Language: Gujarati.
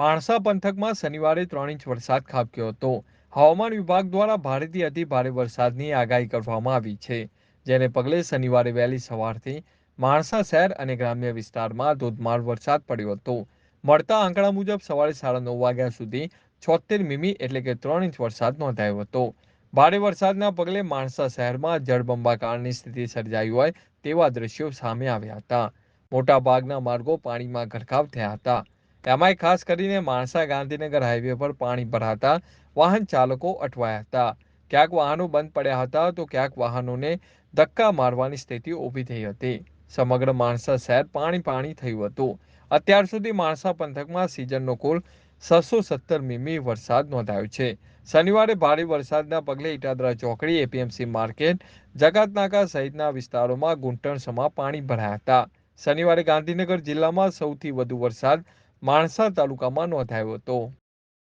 માણસા પંથકમાં શનિવારે ત્રણ ઇંચ વરસાદ ખાબક્યો હતો. હવામાન વિભાગ દ્વારા ભારેથી અતિ ભારે વરસાદની આગાહી કરવામાં આવી છે, જેને પગલે શનિવારે વહેલી સવારથી માણસા શહેર અને ગ્રામ્ય વિસ્તારમાં ધોધમાર વરસાદ પડ્યો હતો. મળતા આંકડા મુજબ સવારે સાડા નવ વાગ્યા સુધી છોતેર મીમી એટલે કે ત્રણ ઇંચ વરસાદ નોંધાયો હતો. ભારે વરસાદના પગલે માણસા શહેરમાં જળબંબાકારની સ્થિતિ સર્જાઈ હોય તેવા દ્રશ્યો સામે આવ્યા હતા. મોટાભાગના માર્ગો પાણીમાં ગરકાવ થયા હતા. એમાંય ખાસ કરીને માણસા ગાંધીનગર હાઈવે પર પાણી ભરાતા વાહન ચાલકો અટવાયા હતા. ક્યાંક વાહનો બંધ પડ્યા હતા તો ક્યાંક વાહનોને ધક્કા મારવાની સ્થિતિ ઊભી થઈ હતી. સમગ્ર માણસા શહેર પાણી પાણી થયું હતું. અત્યાર સુધી માણસા પંથકમાં સિઝનનો કુલ છસો સત્તર મીમી વરસાદ નોંધાયો છે. શનિવારે ભારે વરસાદના પગલે ઇટાદરા ચોકડી, એપીએમસી માર્કેટ, જકાતનાકા સહિતના વિસ્તારોમાં ગુંટણસમાં પાણી ભરાયા હતા. શનિવારે ગાંધીનગર જિલ્લામાં સૌથી વધુ વરસાદ માણસા તાલુકામાં નોંધાયો હતો.